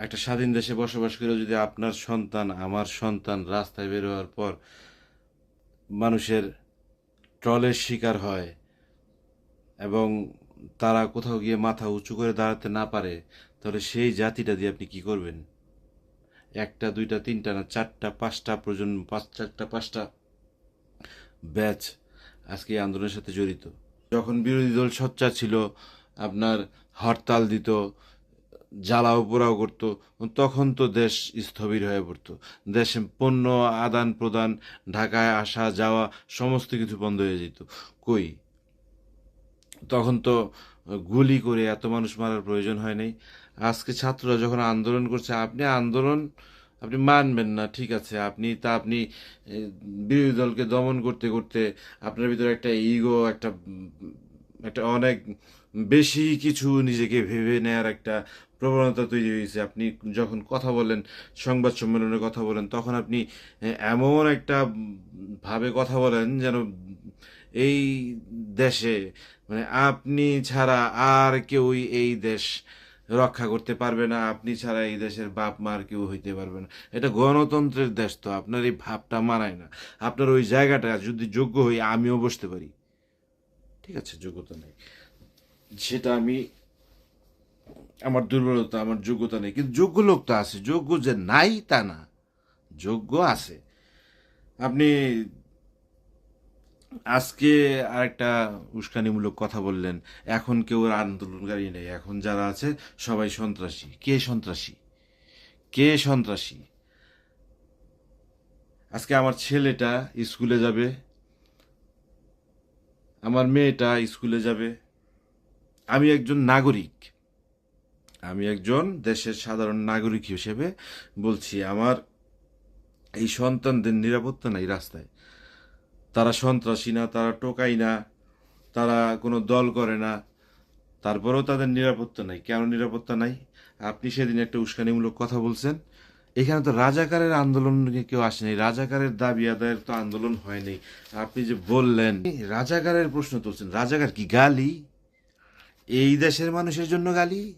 একটা স্বাধীন দেশে বসবাস করে যদি আপনার সন্তান, আমার সন্তান রাস্তায় বের হওয়ার পর মানুষের ট্রলের শিকার হয় এবং তারা কোথাও গিয়ে মাথা উঁচু করে দাঁড়াতে না পারে, তাহলে সেই জাতিটা দিয়ে আপনি কি করবেন? একটা, দুইটা, তিনটা না চারটা, পাঁচটা প্রজন্ম, পাঁচ, চারটা, পাঁচটা ব্যাচ আজকে এই আন্দোলনের সাথে জড়িত। যখন বিরোধী দল সচ্চা ছিল, আপনার হরতাল দিত জ্বালাও, পোড়াও করতো। তখন তো দেশ স্থবির হয়ে পড়তো। দেশে পণ্য, আদান প্রদান, ঢাকায় আসা, যাওয়া, সমস্ত কিছু বন্ধ হয়ে যেত। কই? তখন তো গুলি করে এত মানুষ মারার প্রয়োজন হয় নাই। আজকে ছাত্ররা যখন আন্দোলন করছে, আপনি আন্দোলন, আপনি মানবেন না, ঠিক আছে। আপনি তা, আপনি বিরোধী দলকে দমন করতে করতে আপনার ভিতরে একটা ইগো একটা একটা অনেক বেশি কিছু নিজেকে ভেবে নেয়ার একটা প্রবণতা তৈরি হয়েছে। আপনি যখন কথা বলেন, সংবাদ সম্মেলনে কথা বলেন, তখন আপনি এমন একটা ভাবে কথা বলেন যেন এই দেশে মানে আপনি ছাড়া আর কেউই এই দেশ রক্ষা করতে পারবে না। আপনি ছাড়া এই দেশের বাপ মার কেউ হইতে পারবে না। এটা গণতন্ত্রের দেশ তো, আপনার এই ভাবটা মানায় না। আপনার ওই জায়গাটা যদি যোগ্য হই, আমিও বসতে পারি। ঠিক আছে, যোগ্যতা নেই। সেটা আমি আমার দুর্বলতা, আমার যোগ্যতা নেই। কিন্তু যোগ্য লোক তো আছে, যোগ্য যে নাই তা না, যোগ্য আছে। আপনি আজকে আরেকটা উস্কানিমূলক কথা বললেন, এখন কেউ আন্দোলনকারী নেই, এখন যারা আছে সবাই সন্ত্রাসী। কে সন্ত্রাসী? কে সন্ত্রাসী? আজকে আমার ছেলেটা স্কুলে যাবে, আমার মেয়েটা স্কুলে যাবে, আমি একজন নাগরিক। আমি একজন দেশের সাধারণ নাগরিক হিসেবে বলছি, আমার এই সন্তানদের নিরাপত্তা নাই রাস্তায়। তারা সন্ত্রাসী না, তারা টোকাই না, তারা কোনো দল করে না। তারপরেও তাদের নিরাপত্তা নাই। কেন নিরাপত্তা নাই? আপনি সেদিন একটা উস্কানিমূলক কথা বলছেন। এখানে তো রাজাকারের আন্দোলন কেউ আসেনি রাজাকারের দাবি আদায়ের তো আন্দোলন হয়নি আপনি যে বললেন, রাজাকারের প্রশ্ন তুলছেন, রাজাকার কি গালি? এই দেশের মানুষের জন্য গালি?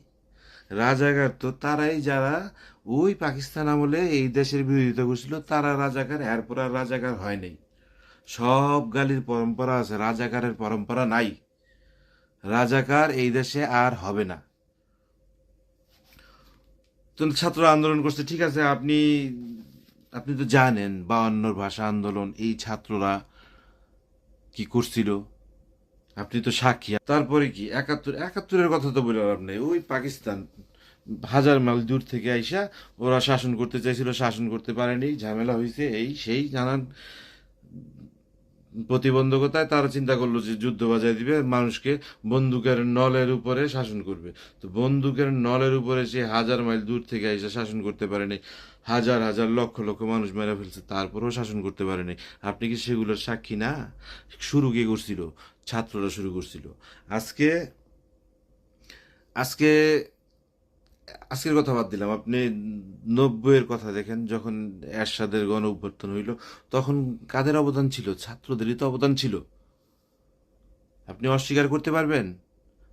রাজাকার। তো তারাই যারা ওই পাকিস্তান আমলে এই দেশের বিরোধিতা করছিল, তারা রাজাকার, এরপর আর রাজাকার হয় নাই। সব গালির পরম্পরা আছে, রাজাকারের পরম্পরা নাই। রাজাকার এই দেশে আর হবে না। তো ছাত্র আন্দোলন করছে, ঠিক আছে, আপনি আপনি তো জানেন, বায়ান্নর ভাষা আন্দোলন, এই ছাত্ররা কি করছিল? আপনি তো সাক্ষী তারপরে কি? একাত্তর, একাত্তরের কথা তো বলে লাভ নেই। ওই পাকিস্তান, হাজার মাইল দূর থেকে আইসা ওরা শাসন করতে চাইছিল, শাসন করতে পারেনি, ঝামেলা হয়েছে এই সেই নানান প্রতিবন্ধকতায় তারা চিন্তা করল যে যুদ্ধ বাজায় দিবে, মানুষকে বন্দুকের নলের উপরে শাসন করবে। তো বন্দুকের নলের উপরে সে হাজার মাইল দূর থেকে এসে শাসন করতে পারেনি, হাজার হাজার লক্ষ লক্ষ মানুষ মেরে ফেলছে, তারপরেও শাসন করতে পারেনি। আপনি কি সেগুলোর সাক্ষী না? শুরু কে করছিল? ছাত্ররা শুরু করছিল। আজকে আজকে, আজকের কথা বাদ দিলাম। আপনি নব্বইয়ের কথা দেখেন, যখন এরশাদের গণ অভ্যর্থন হইল, তখন কাদের অবদান ছিল? ছাত্রদেরই তো অবদান ছিল। আপনি অস্বীকার করতে পারবেন?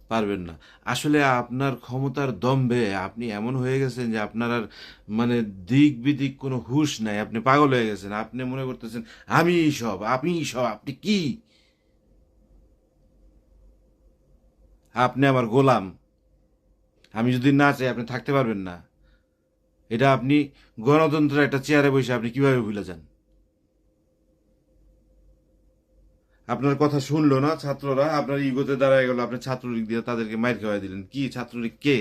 পারবেন না। আসলে আপনার ক্ষমতার দম্ভে আপনি এমন হয়ে গেছেন যে আপনার আর মানে দিক বিদিক কোনো হুঁশ নাই। আপনি পাগল হয়ে গেছেন। আপনি মনে করতেছেন, আমি সব আমি সব, আপনি কি? আপনি আমার গোলাম। আমি যদি না চাই, আপনি থাকতে পারবেন না। এটা আপনি গণতন্ত্রের একটা চেয়ারে বসে আপনি কীভাবে ভুলে যান? আপনার কথা শুনলো না ছাত্ররা? আপনার ইগোতে দাঁড়ায় গেল, আপনি ছাত্রলীগ দিয়ে তাদেরকে মাইর খাওয়াই দিলেন। কি ছাত্রলীগ? কে?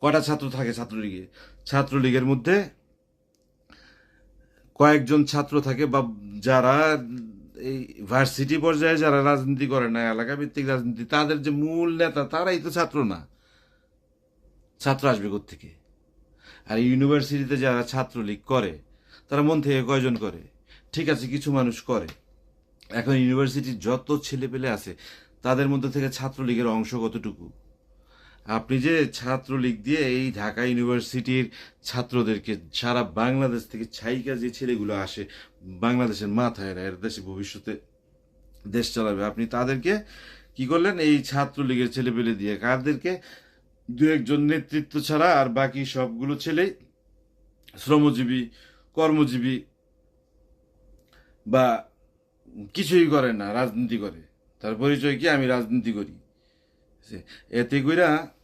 কটা ছাত্র থাকে ছাত্রলীগে? ছাত্রলীগের মধ্যে কয়েকজন ছাত্র থাকে বা যারা এই ভার্সিটি পর্যায়ে যারা রাজনীতি করে না এলাকা ভিত্তিক রাজনীতি, তাদের যে মূল নেতা, তারাই তো ছাত্র না। ছাত্র আসবে থেকে আর ইউনিভার্সিটিতে যারা ছাত্রলীগ করে, তারা মন থেকে কয়জন করে? ঠিক আছে, কিছু মানুষ করে। এখন ইউনিভার্সিটির যত ছেলেপেলে আছে, তাদের মধ্যে থেকে ছাত্রলীগের অংশ কতটুকু? আপনি যে ছাত্রলীগ দিয়ে এই ঢাকা ইউনিভার্সিটির ছাত্রদেরকে সারা বাংলাদেশ থেকে ছাইকা যে ছেলেগুলো আসে বাংলাদেশের মাথায় এরা দেশে ভবিষ্যতে দেশ চালাবে। আপনি তাদেরকে কি করলেন? এই ছাত্রলীগের ছেলেপেলে দিয়ে কারদেরকে দু একজন নেতৃত্ব ছাড়া আর বাকি সবগুলো ছেলেই শ্রমজীবী, কর্মজীবী বা কিছুই করে না, রাজনীতি করে। তার পরিচয় কি? আমি রাজনীতি করি। এতে কইরা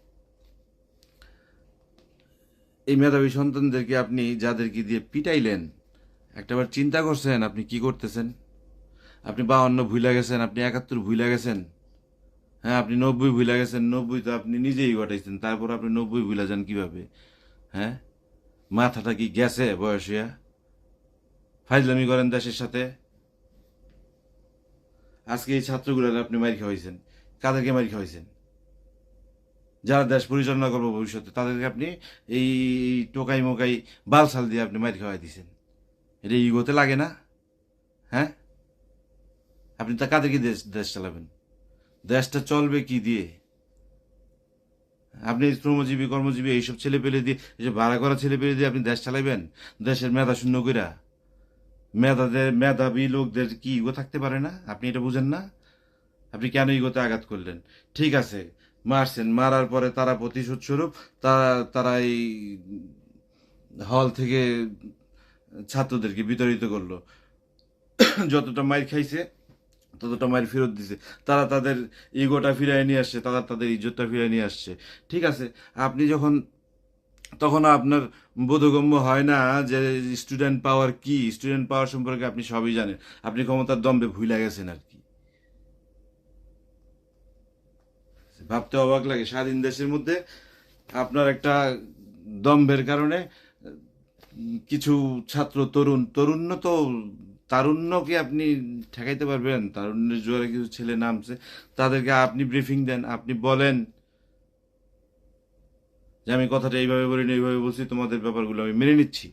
এই মেধাবী সন্তানদেরকে আপনি যাদেরকে দিয়ে পিটাইলেন, একটাবার চিন্তা করছেন আপনি কি করতেছেন? আপনি বাউন্ন ভুলে গেছেন, আপনি একাত্তর ভুলে গেছেন। হ্যাঁ আপনি নব্বই ভুলে গেছেন, নব্বই তো আপনি নিজেই ঘটাইছেন, তারপর আপনি নব্বই ভুলে যান কীভাবে? হ্যাঁ? মাথাটা কি গেছে বয়সিয়া ফাইজলামি করেন দেশের সাথে? আজকে এই ছাত্রগুলোর আপনি মারি খাওয়াইছেন, কাদেরকে মারি খাওয়াইছেন? যারা দেশ পরিচালনা করব ভবিষ্যতে, তাদেরকে আপনি এই টোকাই মোকাই বালসাল দিয়ে আপনি মারি খাওয়াই দিছেন। এটা ইগোতে লাগে না হ্যাঁ? আপনি তা কাদেরকে দেশ দেশ চালাবেন? দেশটা চলবে কি দিয়ে? আপনি শ্রমজীবী, কর্মজীবী, এইসব ছেলে পেলে দিয়ে, এই যে ভাড়া করা ছেলে পেলে দিয়ে আপনি দেশ চালাইবেন? দেশের মেধা শূন্য কইরা। মেধাদের, মেধাবী লোকদের কি ইগো থাকতে পারে না? আপনি এটা বুঝেন না? আপনি কেন ইগোতে আঘাত করলেন? ঠিক আছে মারছেন। মারার পরে তারা প্রতিশোধ স্বরূপ তারা তারা এই হল থেকে ছাত্রদেরকে বিতরিত করল। যতটা মাইর খাইছে, ততটা মাইর ফেরত দিছে। তারা তাদের ইগোটা ফিরিয়ে নিয়ে আসছে, তারা তাদের ইজ্জতটা ফিরিয়ে নিয়ে আসছে। ঠিক আছে, আপনি যখন, তখন আপনার বোধগম্য হয় না যে স্টুডেন্ট পাওয়ার কি? স্টুডেন্ট পাওয়ার সম্পর্কে আপনি সবই জানেন। আপনি ক্ষমতার দম্বে ভুলে গেছেন আর কি। ভাবতে অবাক লাগে, স্বাধীন দেশের মধ্যে আপনার একটা দম্ভের কারণে কিছু ছাত্র, তরুণ তরুণ তো, তারুণ্য কি আপনি ঠেকাইতে পারবেন? তারুণ্যের জোয়ারে কিছু ছেলে নামছে, তাদেরকে আপনি ব্রিফিং দেন, আপনি বলেন। যে আমি কথাটা এইভাবে বলি না এইভাবে বলছি, তোমাদের ব্যাপারগুলো আমি মেনে নিচ্ছি।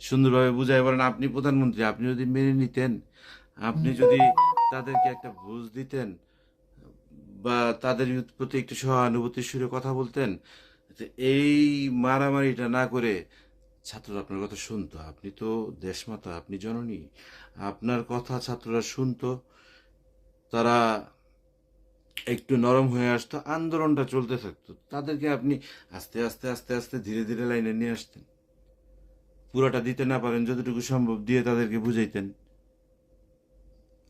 সুন্দরভাবে বুঝাই বলেন, আপনি প্রধানমন্ত্রী, আপনি যদি মেনে নিতেন, আপনি যদি তাদেরকে একটা বুঝ দিতেন বা তাদের প্রতি একটু সহানুভূতির সুরে কথা বলতেন এই মারামারিটা না করে ছাত্ররা আপনার কথা শুনতো। আপনি তো দেশমাতা, আপনি জননী, আপনার কথা ছাত্ররা শুনতো, তারা একটু নরম হয়ে আসতো, আন্দোলনটা চলতে থাকতো। তাদেরকে আপনি আস্তে আস্তে আস্তে আস্তে ধীরে ধীরে লাইনে নিয়ে আসতেন। পুরোটা দিতে না পারেন, যতটুকু সম্ভব দিয়ে তাদেরকে বুঝাইতেন।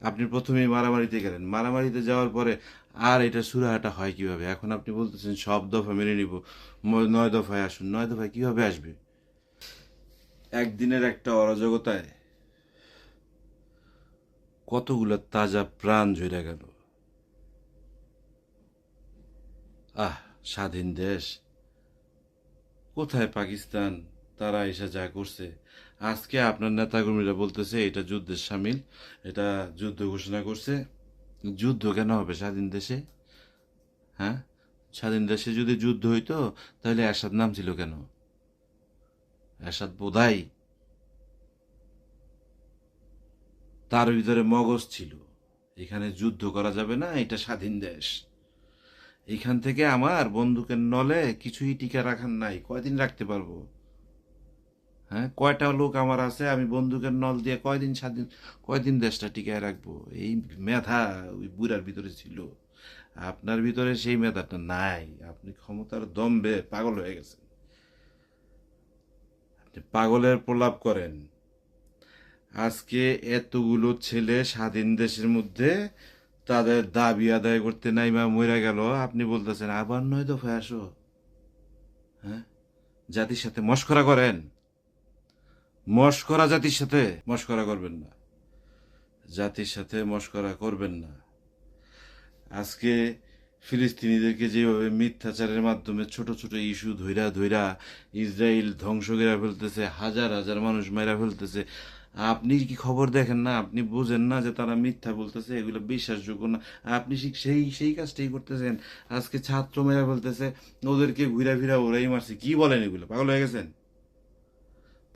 আপনি প্রথমেই মারামারিতে গেলেন। মারামারিতে যাওয়ার পরে আর এটা সুরাহাটা হয় কীভাবে? এখন আপনি বলতেছেন, সব দফা মেনে নিব। নয় দফায় আসুন। নয় দফায় কীভাবে আসবে? একদিনের একটা অরাজকতায় কতগুলো তাজা প্রাণ ঝরে গেল। আহ, স্বাধীন দেশ। কোথায় পাকিস্তান? তারা এসে যা করছে। আজকে আপনার নেতাকর্মীরা বলতেছে, এটা যুদ্ধের সামিল, এটা যুদ্ধ ঘোষণা করছে। যুদ্ধ কেন হবে স্বাধীন দেশে? হ্যাঁ? স্বাধীন দেশে যদি যুদ্ধ হইতো, তাহলে এরশাদ নাম ছিল কেন? এরশাদ বোধাই। তার ভিতরে মগজ ছিল। এখানে যুদ্ধ করা যাবে না, এটা স্বাধীন দেশ। এইখান থেকে আমার বন্দুকের নলে কিছুই টিকা রাখার নাই। কয়দিন রাখতে পারব? হ্যাঁ? কয়টা লোক আমার আছে, আমি বন্দুকের নল দিয়ে কয়দিন স্বাধীন কয়দিন দেশটা টিকায় রাখব? এই মেধা ওই বুড়ার ভিতরে ছিল। আপনার ভিতরে সেই মেধাটা নাই। আপনি ক্ষমতার দম্বে পাগল হয়ে গেছেন। আপনি পাগলের প্রলাপ করেন। আজকে এতগুলো ছেলে স্বাধীন দেশের মধ্যে তাদের দাবি আদায় করতে নাই মা মরে গেল। আপনি বলতেছেন, আবার নয় দফায় আসো। হ্যাঁ? জাতির সাথে মস্করা করেন। মস্করা জাতির সাথে মস্করা করবেন না। জাতির সাথে মস্করা করবেন না। আজকে ফিলিস্তিনিদেরকে যেভাবে মিথ্যাচারের মাধ্যমে ছোট ছোট ইস্যু ধইরা ধইরা ইসরায়েল ধ্বংস করে ফেলতেছে, হাজার হাজার মানুষ মেরা ফেলতেছে, আপনি কি খবর দেখেন না? আপনি বুঝেন না যে তারা মিথ্যা বলতেছে, এগুলো বিশ্বাসযোগ্য না। আপনি সেই সেই কাজটাই করতেছেন। আজকে ছাত্র মেরা ফেলতেছে, ওদেরকে ঘুরা ফিরা ওরাই মারছে। কি বলেন এগুলো? পাগল হয়ে গেছেন?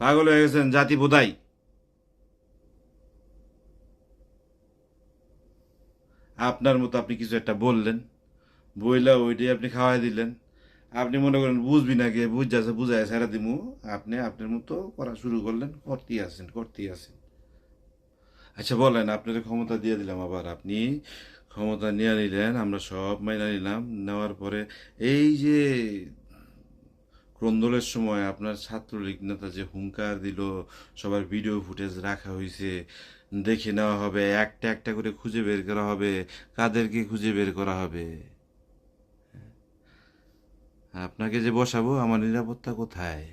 পাগল হয়ে গেছেন, জাতি বোধাই। আপনার মতো আপনি কিছু একটা বললেন, বইলা ওইটাই আপনি খাওয়াই দিলেন। আপনি মনে করেন বুঝবি না কে, বুঝ যাচ্ছে বুঝায় সারা দিমু। আপনি আপনার মতো করা শুরু করলেন, করতেই আছেন করতেই আছেন আচ্ছা বলেন আপনার ক্ষমতা দিয়ে দিলাম আবার। আপনি ক্ষমতা নিয়ে নিলেন, আমরা সব মাইনা নিলাম। নেওয়ার পরে এই যে ক্রন্দলের সময় আপনার ছাত্রলীগ নেতা যে হুঙ্কার দিল, সবার ভিডিও ফুটেজ রাখা হয়েছে দেখে নেওয়া হবে, একটা একটা করে খুঁজে বের করা হবে, কাদেরকে খুঁজে বের করা হবে? আপনাকে যে বসাবো, আমার নিরাপত্তা কোথায়?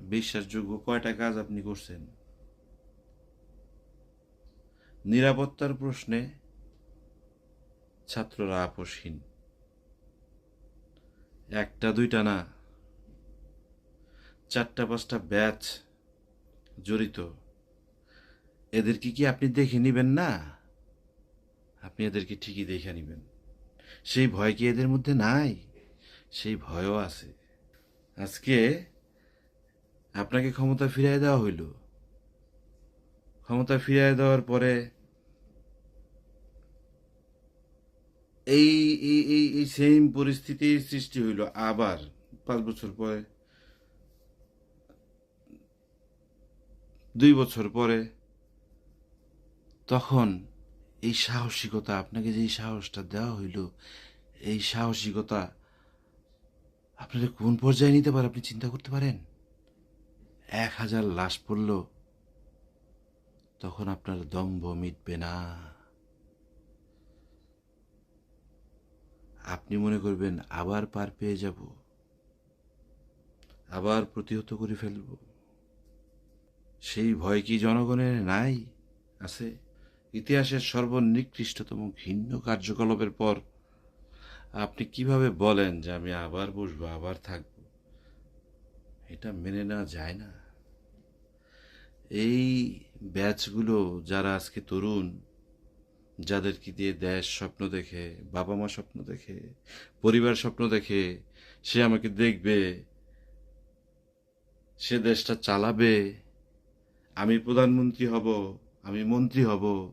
বিশ্বাসযোগ্য কয়টা কাজ আপনি করছেন? নিরাপত্তার প্রশ্নে ছাত্ররা আপোষহীন। একটা, দুইটা না। চারটা, পাঁচটা ব্যাচ জড়িত। এদেরকে কি আপনি দেখে নিবেন না? আপনি এদেরকে ঠিকই দেখে নিবেন। সেই ভয় কি এদের মধ্যে নাই? সেই ভয়ও আছে। আজকে আপনাকে ক্ষমতা ফিরিয়ে দেওয়া হইল। ক্ষমতা ফিরিয়ে দেওয়ার পরে এই এই এই সেম পরিস্থিতির সৃষ্টি হইল। আবার পাঁচ বছর পরে, দুই বছর পরে, তখন এই সাহসিকতা, আপনাকে যে সাহসটা দেওয়া হইল, এই সাহসিকতা আপনাদের কোন পর্যায়ে নিতে পারে, আপনি চিন্তা করতে পারেন? এক হাজার লাশ পড়ল, তখন আপনার দম্ভ মিটবে না। আপনি মনে করবেন আবার পার পেয়ে যাব। আবার প্রতিহত করে ফেলব। সেই ভয় কি জনগণের নাই? আছে। ইতিহাসের সর্বনিকৃষ্টতম ঘৃণ্য কার্যকলাপের পর আপনি কীভাবে বলেন যে আমি আবার বসবো, আবার থাকব? এটা মেনে নেওয়া যায় না। এই ব্যাচগুলো যারা আজকে তরুণ যাদেরকে দিয়ে দেশ স্বপ্ন দেখে, বাবা মা স্বপ্ন দেখে, পরিবার স্বপ্ন দেখে, সে আমাকে দেখবে, সে দেশটা চালাবে, আমি প্রধানমন্ত্রী হব, আমি মন্ত্রী হব।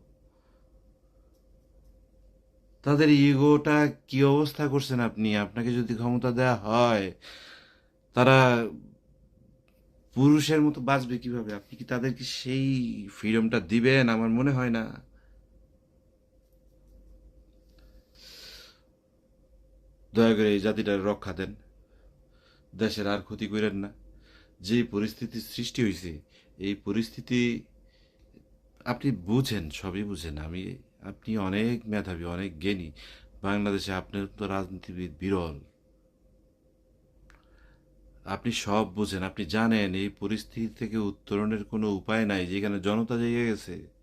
তাদের ইগোটা কি অবস্থা করছেন আপনি? আপনাকে যদি ক্ষমতা দেয়া হয়, তারা পুরুষের মতো বাঁচবে কীভাবে? আপনি কি তাদেরকে সেই ফ্রিডমটা দিবেন? আমার মনে হয় না। দয়া করে এই জাতিটার রক্ষা দেন। দেশের আর ক্ষতি করেন না। যে পরিস্থিতির সৃষ্টি হয়েছে এই পরিস্থিতি আপনি বুঝেন, সবই বুঝেন। আমি, আপনি অনেক মেধাবী, অনেক জ্ঞানী। বাংলাদেশে আপনার তো রাজনীতিবিদ বিরল। আপনি সব বুঝেন, আপনি জানেন এই পরিস্থিতি থেকে উত্তরণের কোনো উপায় নাই, যেখানে জনতা জেগে গেছে।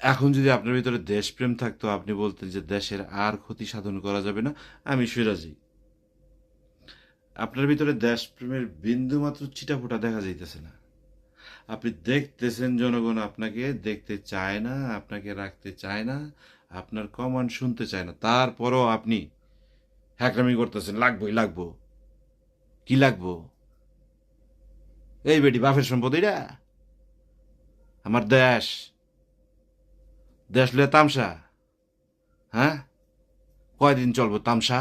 এখন যদি আপনার ভিতরে দেশপ্রেম থাকতো, আপনি বলতেন যে দেশের আর ক্ষতি সাধন করা যাবে না, আমি সিরাজি। আপনার ভিতরে দেশপ্রেমের বিন্দু মাত্র চিটাফোটা দেখা যাইতেছে না। আপনি দেখতেছেন জনগণ আপনাকে, দেখতে চায় না, আপনাকে রাখতে চায় না, আপনার কমান্ড শুনতে চায় না। তারপরও আপনি হ্যাকরামি করতেছেন, লাগবোই, লাগবো। কি লাগবো? এই বেটি, বাপের সম্পদ এটা আমার দেশ। দেশ লয়ে তামসা হ্যাঁ? কয়দিন চলবো তামসা?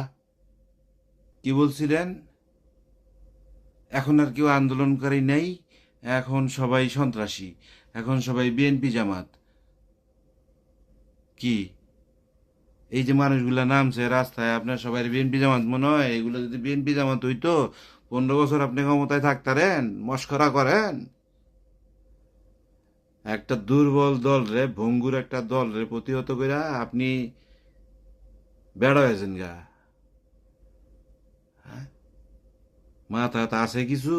কি বলছিলেন? এখন আর কেউ আন্দোলনকারী নেই, এখন সবাই সন্ত্রাসী, এখন সবাই বিএনপি জামাত। কি? এই যে মানুষগুলা নামছে রাস্তায়, আপনার সবাই বিএনপি জামাত মনে হয়? এগুলো যদি বিএনপি জামাত হইতো, পনেরো বছর আপনি ক্ষমতায় থাকতারেন, মস্করা করেন। একটা দুর্বল দল রে, ভঙ্গুর একটা দল রে, প্রতিহত করে আপনি বেড়া হয়েছেন গা। মাথা মাথা আছে কিছু?